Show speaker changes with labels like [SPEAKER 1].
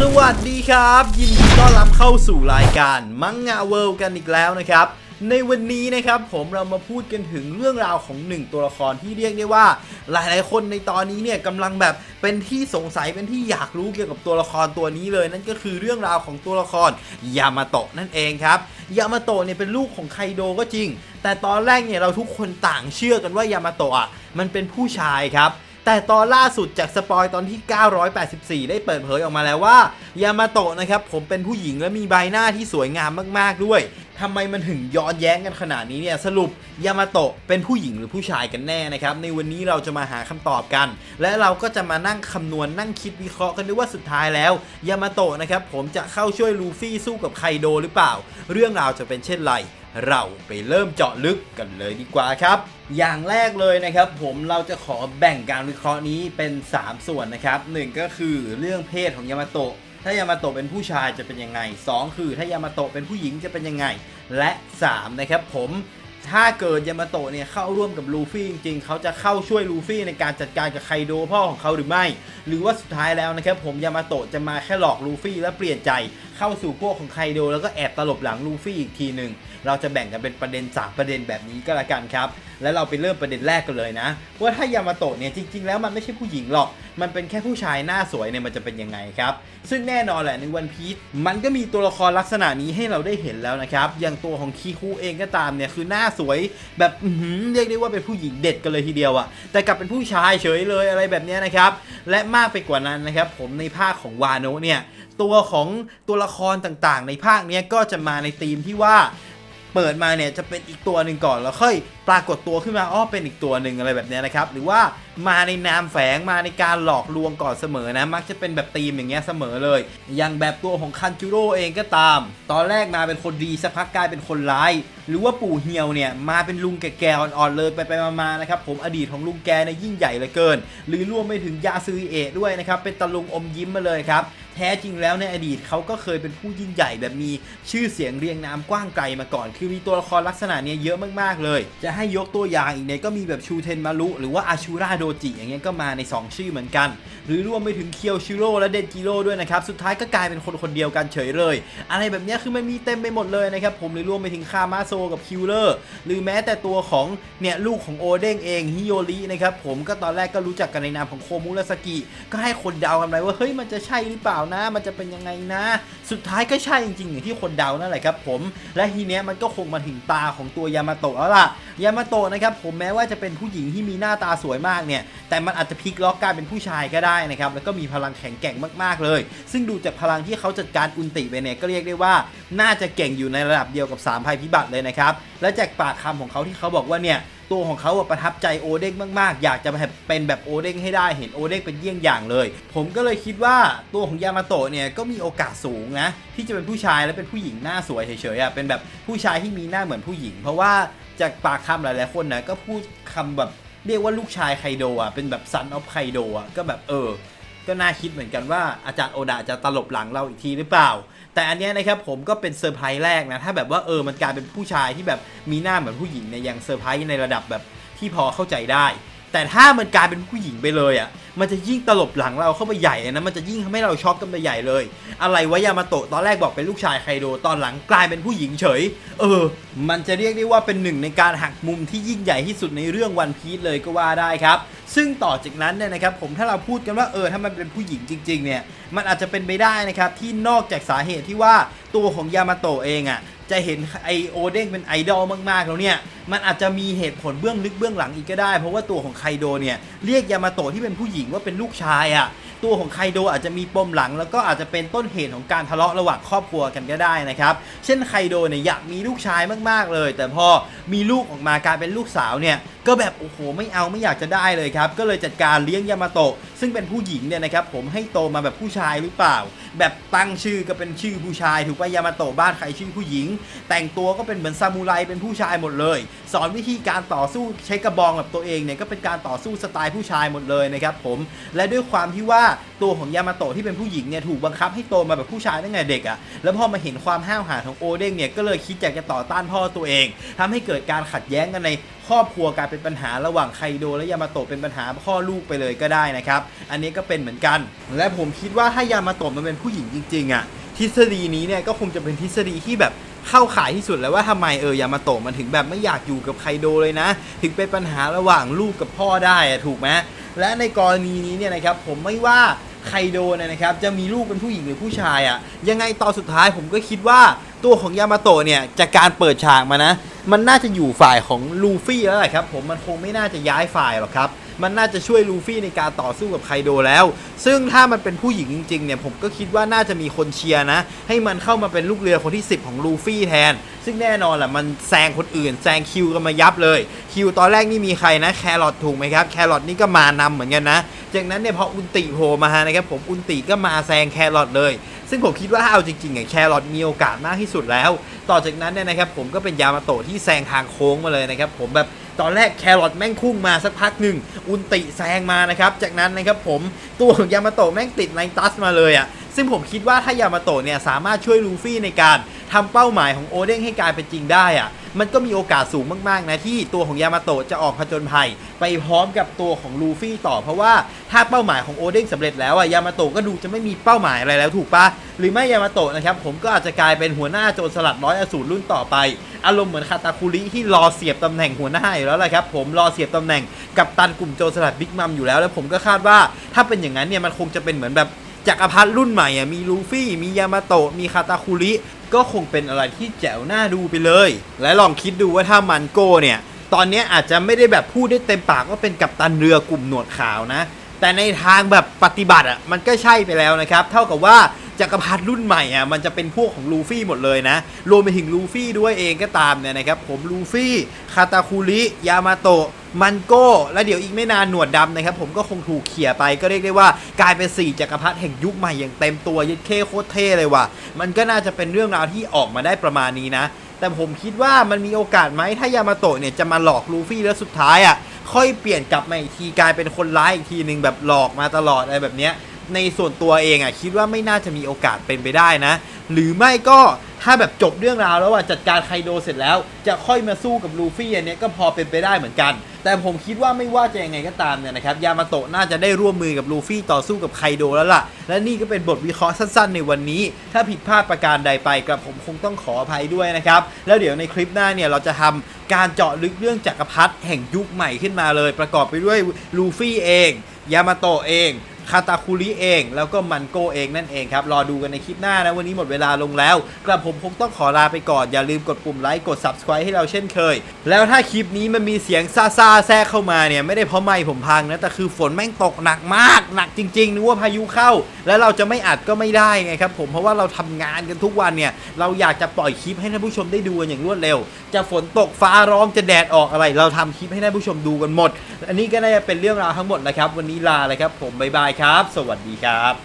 [SPEAKER 1] สวัสดีครับ ยินดีต้อนรับเข้าสู่รายการมังงะเวิลด์กันอีกแล้วนะครับ ในวันนี้นะครับผมเรามาพูดกันถึงเรื่องราวของหนึ่งตัวละครที่เรียกได้ว่า หลายๆ คนในตอนนี้เนี่ยกำลังแบบเป็นที่สงสัยเป็นที่อยากรู้เกี่ยวกับตัวละครตัวนี้เลย นั่นก็คือเรื่องราวของตัวละครยามาโตะนั่นเองครับยามาโตะเนี่ยเป็นลูกของไคโดก็จริง แต่ตอนแรกเนี่ยเราทุกคนต่างเชื่อกันว่ายามาโตะอะมันเป็นผู้ชายครับ แต่ตอนล่าสุดจากสปอยตอนที่ 984 ได้เปิดเผยออกมาแล้วว่ายามาโตะนะครับผมเป็นผู้หญิงและมีใบหน้าที่สวยงามมากๆด้วย ทำไมมันถึงย้อนแย้งกันขนาดนี้เนี่ยสรุปยามาโตะเป็นผู้หญิงหรือผู้ชายกันแน่นะครับในวันนี้เราจะมาหาคำตอบกัน และเราก็จะมานั่งคำนวณนั่งคิดวิเคราะห์กันด้วยว่าสุดท้ายแล้วยามาโตะนะครับผมจะเข้าช่วยลูฟี่สู้กับไคโดหรือเปล่า เรื่องราวจะเป็นเช่นไรเราไปเริ่มเจาะลึกกันเลยดีกว่าครับ อย่างแรกเลยนะครับ ผมเราจะขอแบ่งการวิเคราะห์นี้เป็น 3 ส่วนนะครับหนึ่งก็คือเรื่องเพศของยามาโตะ ถ้ายามาโตะเป็นผู้ชายจะเป็นยังไง 2 คือถ้ายามาโตะเป็นผู้หญิงจะเป็นยังไง และ 3 นะครับผมถ้าเกิดยามาโตะเนี่ยเข้าร่วมกับลูฟี่จริงๆ เขาจะเข้าช่วยลูฟี่ในการจัดการกับไคโดพ่อของเขาหรือไม่ หรือว่าสุดท้ายแล้วนะครับผมยามาโตะจะมาแค่หลอกลูฟี่และเปลี่ยนใจเข้าสู่พวกของไคโดแล้วก็แอบตลบหลังลูฟี่อีกทีหนึ่งเราจะแบ่งกันเป็นประเด็น3ประเด็นแบบนี้ก็แล้วกันครับ แล้วเราไปเริ่มประเด็นแรกกันเลยนะ ว่าถ้ายามาโตะเนี่ยจริง ๆ แล้วมันไม่ใช่ผู้หญิงหรอก มันเป็นแค่ผู้ชายหน้าสวยเนี่ยมันจะเป็นยังไงครับ ซึ่งแน่นอนแหละในวันพีชมันก็มีตัวละครลักษณะนี้ให้เราได้เห็นแล้วนะครับ อย่างตัวของคีคูเองก็ตามเนี่ยคือหน้าสวยแบบอื้อหือเรียกได้ว่าเป็นผู้หญิงเด็ดกันเลยทีเดียวอะแต่กลับเป็นผู้ชายเฉยเลยอะไรแบบนี้นะครับ และมากไปกว่านั้นนะครับ ผมในภาคของวาโนะเนี่ยตัวของตัวละครต่างๆ ในภาคเนี้ยก็จะมาในธีมที่ว่า เปิดมาเนี่ยจะเป็นอีกตัวหนึ่งก่อนแล้วค่อยปรากฏตัวขึ้นมาอ้อเป็นอีกตัวหนึ่งอะไรแบบนี้นะครับหรือว่ามาในนามแฝงมาในการหลอกลวงก่อนเสมอนะมักจะเป็นแบบธีมอย่างเงี้ยเสมอเลย อย่างแบบตัวของคันจูโร่เองก็ตาม ตอนแรกมาเป็นคนดีสักพักกลายเป็นคนร้าย หรือว่าปู่เฮียวเนี่ยมาเป็นลุงแก่ๆอ่อนๆเลยไปๆมาๆนะครับผมอดีตของลุงแกเนี่ยยิ่งใหญ่เหลือเกิน หรือรวมไปถึงยาซือเอะด้วยนะครับเป็นตะลุงอมยิ้มมาเลยครับ แท้จริงแล้วในอดีตเขาก็เคยเป็นผู้ยิ่งใหญ่แบบมีชื่อเสียงเรียงนามกว้างไกลมาก่อน คือมีตัวละครลักษณะเนี้ยเยอะมากๆเลย จะให้ยกตัวอย่างอีกเนี่ยก็มีแบบชูเทนมารุหรือว่าอาชูราโดจิอย่างเงี้ยก็มาใน 2 ชื่อเหมือนกัน หรือรวมไปถึงเคียวชิโร่และเดนจิโร่ด้วยนะครับ สุดท้ายก็กลายเป็นคนคนเดียวกันเฉยเลย อะไรแบบเนี้ยคือมันมีเต็มไปหมดเลยนะครับผมหรือรวมไปถึงคามาโซกับคิวเลอร์หรือแม้แต่ตัวของเนี่ยลูกของโอเด้งเองฮิโยรินะครับผมก็ตอนแรกก็รู้จักกันในนามของโคมุราสกิก็ให้คนเดากันไปว่าเฮ้ยมันจะใช่หรือเปล่านะ มันจะเป็นยังไงนะ สุดท้ายก็ใช่จริงๆอย่างที่คนเดานั่นแหละครับผม และทีเนี้ยมันก็คงมาถึงตาของตัวยามาโตะแล้วล่ะ ยามาโตะนะครับผมแม้ว่าจะเป็นผู้หญิงที่มีหน้าตาสวยมากเนี่ย แต่มันอาจจะพลิกล็อกกลายเป็นผู้ชายก็ได้นะครับ แล้วก็มีพลังแข็งแกร่งมากๆเลย ซึ่งดูจากพลังที่เขาจัดการอุนติไปเนี่ยก็เรียกได้ว่า น่าจะเก่งอยู่ในระดับเดียวกับสามภัยพิบัติเลยนะครับ และจากปากคำของเขาที่เขาบอกว่าเนี่ย ตัวของเขาประทับใจโอเด้งมากๆ อยากจะแบบเป็นแบบโอเด้งให้ได้เห็นโอเด้งเป็นเยี่ยงอย่างเลย ผมก็เลยคิดว่าตัวของยามาโตะเนี่ยก็มีโอกาสสูงนะที่จะเป็นผู้ชายและเป็นผู้หญิงหน้าสวยเฉยๆอะเป็นแบบผู้ชายที่มีหน้าเหมือนผู้หญิง เพราะว่าจากปากคำหลายๆคนนะก็พูดคำแบบเรียกว่าลูกชายไคโดอะเป็นแบบซันออฟไคโดอะก็แบบเออ ก็น่าคิดเหมือนกันว่าอาจารย์โอดาจะตลบหลังเราอีกทีหรือเปล่า แต่อันนี้นะครับผมก็เป็นเซอร์ไพรส์แรกนะ ถ้าแบบว่าเออมันกลายเป็นผู้ชายที่แบบมีหน้าเหมือนผู้หญิงเนี่ยยังเซอร์ไพรส์ในระดับแบบที่พอเข้าใจได้ แต่ถ้ามันกลายเป็นผู้หญิงไปเลยอะ มันจะยิ่งตลบหลังเราเข้าไปใหญ่นะ มันจะยิ่งทำให้เราช็อกกันไปใหญ่เลย อะไรวะยามาโตะตอนแรกบอกเป็นลูกชายไคโดตอนหลังกลายเป็นผู้หญิงเฉย เออ มันจะเรียกได้ว่าเป็นหนึ่งในการหักมุมที่ยิ่งใหญ่ที่สุดในเรื่องวันพีซเลยก็ว่าได้ครับ ซึ่งต่อจากนั้นเนี่ยนะครับผมถ้าเราพูดกันว่าเออถ้ามันเป็นผู้หญิงจริงๆเนี่ย มันอาจจะเป็นไปได้นะครับที่นอกจากสาเหตุที่ว่าตัวของยามาโตะเองอะจะเห็นไอโอเด้งเป็นไอดอลมากๆแล้วเนี่ยมันอาจจะมีเหตุผลเบื้องลึกเบื้องหลังอีกก็ได้ เพราะว่าตัวของไคโดเนี่ยเรียกยามาโตะที่เป็นผู้หญิงว่าเป็นลูกชายอะ่ะตัวของไคโดอาจจะมีปมหลัง แล้วก็อาจจะเป็นต้นเหตุของการทะเลาะระหว่างครอบครัวกันก็ได้นะครับเช่นไคโดเนี่ยอยากมีลูกชายมากๆเลย แต่พอมีลูกออกมากลายเป็นลูกสาวเนี่ยก็แบบโอ้โหไม่เอาไม่อยากจะได้เลยครับก็เลยจัดการเลี้ยงยามาโตะซึ่งเป็นผู้หญิงเนี่ยนะครับผมให้โตมาแบบผู้ชายหรือเปล่า แบบตั้งชื่อก็เป็นชื่อผู้ชาย ถูกป่ะยามาโตะบ้านใครชื่อผู้หญิง แต่งตัวก็เป็นเหมือนซามูไรเป็นผู้ชายหมดเลยสอนวิธีการต่อสู้ใช้กระบองแบบตัวเองเนี่ยก็เป็นการต่อสู้สไตล์ผู้ชายหมดเลยนะครับผมและด้วยความที่ว่าตัวของยามาโตะที่เป็นผู้หญิงเนี่ยถูกบังคับให้โตมาแบบผู้ชายตั้งแต่เด็กอะ่ะแล้วพอมาเห็นความห้าวหาญของโอเด้งเนี่ยก็เลยคิดอยากจะต่อต้านพ่อตัวเองทำให้เกิดการขัดแย้งกันในครอบครัวกลายเป็นปัญหาระหว่างไคโดและยามาโตะเป็นปัญหาพ่อลูกไปเลยก็ได้นะครับ อันนี้ก็เป็นเหมือนกัน และผมคิดว่าถ้ายามาโตะมันเป็นผู้หญิงจริงๆอะทฤษฎีนี้เนี่ยก็คงจะเป็นทฤษฎีที่แบบ เข้าขายที่สุดแล้วว่าทำไมเออยามาโตะมันถึงแบบไม่อยากอยู่กับไคโดเลยนะ ถึงเป็นปัญหาระหว่างลูกกับพ่อได้อะถูกไหมและในกรณีนี้เนี่ยนะครับผมไม่ว่าไคโดเนี่ยนะครับจะมีลูกเป็นผู้หญิงหรือผู้ชายอะ่ะยังไงตอนสุดท้ายผมก็คิดว่าตัวของยามาโตะเนี่ยจากการเปิดฉากมานะ มันน่าจะอยู่ฝ่ายของลูฟี่แล้วแหละครับผมมันคงไม่น่าจะย้ายฝ่ายหรอกครับ มันน่าจะช่วยลูฟี่ในการต่อสู้กับไคโดแล้ว ซึ่งถ้ามันเป็นผู้หญิงจริงๆเนี่ยผมก็คิดว่าน่าจะมีคนเชียร์นะ ให้มันเข้ามาเป็นลูกเรือคนที่ 10 ของลูฟี่แทน ซึ่งแน่นอนแหละมันแซงคนอื่นแซงคิวกันมายับเลย คิวตอนแรกนี่มีใครนะแครอทถูกไหมครับแครอทนี่ก็มานำเหมือนกันนะจากนั้นเนี่ยพออุนติโผล่มานะครับผมอุนติก็มาแซงแครอทเลย ซึ่งผมคิดว่าถ้าเอาจริงๆอะแครอทมีโอกาสมากที่สุดแล้ว ต่อจากนั้นเนี่ยนะครับผมก็เป็นยามาโตะที่แซงทางโค้งมาเลยนะครับผมแบบ ตอนแรกแครอทแม่งพุ่งมาสักพักหนึ่งอุนติแซงมานะครับ จากนั้นนะครับผมตัวของยามาโตะแม่งติดไนตัสมาเลยอะ ซึ่งผมคิดว่าถ้ายามาโตะเนี่ยสามารถช่วยลูฟี่ในการทำเป้าหมายของโอเด้งให้กลายเป็นจริงได้อะมันก็มีโอกาสสูงมากๆนะที่ตัวของยามาโตะจะออกผจญภัย ไปพร้อมกับตัวของลูฟี่ต่อเพราะว่าถ้าเป้าหมายของโอเด้งสำเร็จแล้วอะยามาโตะก็ดูจะไม่มีเป้าหมายอะไรแล้วถูกปะหรือไม่ยามาโตะนะครับผมก็อาจจะกลายเป็นหัวหน้าโจรสลัดร้อยอสูรรุ่นต่อไป อารมณ์เหมือนคาตาคุริที่รอเสียบตำแหน่งหัวหน้าอยู่แล้วแหละครับผมรอเสียบตำแหน่งกับตันกลุ่มโจรสลัดบิ๊กมัมอยู่แล้ว แล้วผมก็คาดว่าถ้าเป็นอย่างนั้นเนี่ยมันคงจะเป็นเหมือนแบบ จักรพรรดิรุ่นใหม่อะมีลูฟี่ มียามาโตะ มีคาตาคุริ ก็คงเป็นอะไรที่แจ๋วหน้าดูไปเลย และลองคิดดูว่าถ้ามันโกเนี่ย ตอนนี้อาจจะไม่ได้แบบพูดได้เต็มปากว่าเป็นกัปตันเรือกลุ่มหนวดขาวนะ แต่ในทางแบบปฏิบัติอะมันก็ใช่ไปแล้วนะครับ เท่ากับว่าจักรพรรดิรุ่นใหม่อะมันจะเป็นพวกของลูฟี่หมดเลยนะ รวมไปถึงลูฟี่ด้วยเองก็ตามเนี่ยนะครับ ผมลูฟี่ คาตาคุริ ยามาโตะ มันโก้และเดี๋ยวอีกไม่นานหนวดดำนะครับผมก็คงถูกเขี่ยไปก็เรียกได้ว่ากลายเป็น4จักรพรรดิแห่งยุคใหม่อย่างเต็มตัวยึดเคโคตรเท่เลยว่ะ มันก็น่าจะเป็นเรื่องราวที่ออกมาได้ประมาณนี้นะ แต่ผมคิดว่ามันมีโอกาสไหมถ้ายามาโตะเนี่ยจะมาหลอกลูฟี่แล้วสุดท้ายอะค่อยเปลี่ยนกลับมาอีกทีกลายเป็นคนร้ายอีกทีหนึ่งแบบหลอกมาตลอดอะไรแบบเนี้ยในส่วนตัวเองอะคิดว่าไม่น่าจะมีโอกาสเป็นไปได้นะ หรือไม่ก็ถ้าแบบจบเรื่องราวแล้วอะจัดการไคโดเสร็จแล้ว จะค่อยมาสู้กับลูฟี่อันเนี้ยก็พอเป็นไปได้เหมือนกัน แต่ผมคิดว่าไม่ว่าจะยังไงก็ตามเนี่ยนะครับยามาโตะน่าจะได้ร่วมมือกับลูฟี่ต่อสู้กับไคโดแล้วล่ะ และนี่ก็เป็นบทวิเคราะห์สั้นๆ ในวันนี้ ถ้าผิดพลาดประการใดไปกับผมคงต้องขออภัยด้วยนะครับ แล้วเดี๋ยวในคลิปหน้าเนี่ยเราจะทำการเจาะลึกเรื่องจักรพรรดิแห่งยุคใหม่ขึ้นมาเลย ประกอบไปด้วยลูฟี่เอง ยามาโตะเอง คาตาคุริเอง แล้วก็มันโกเองนั่นเองครับ รอดูกันในคลิปหน้านะ วันนี้หมดเวลาลงแล้ว กระผมคงต้องขอลาไปก่อน อย่าลืมกดปุ่มไลค์ กด subscribe ให้เราเช่นเคย แล้วถ้าคลิปนี้มันมีเสียงซาซาแทรกเข้ามาเนี่ย ไม่ได้เพราะไม่ผมพังนะ แต่คือฝนแม่งตกหนักมาก หนักจริงๆนึกว่าพายุเข้า แล้วเราจะไม่อัดก็ไม่ได้ไงครับผมเพราะว่าเราทำงานกันทุกวันเนี่ยเราอยากจะปล่อยคลิปให้ท่านผู้ชมได้ดูกันอย่างรวดเร็ว จะฝนตกฟ้าร้องจะแดดออกอะไร เราทำคลิปให้ท่านผู้ชมดูกันหมด อันนี้ก็น่าจะเป็นเรื่องราวทั้งหมดนะครับวันนี้ลาเลยครับผมบ๊ายบายครับ สวัสดีครับ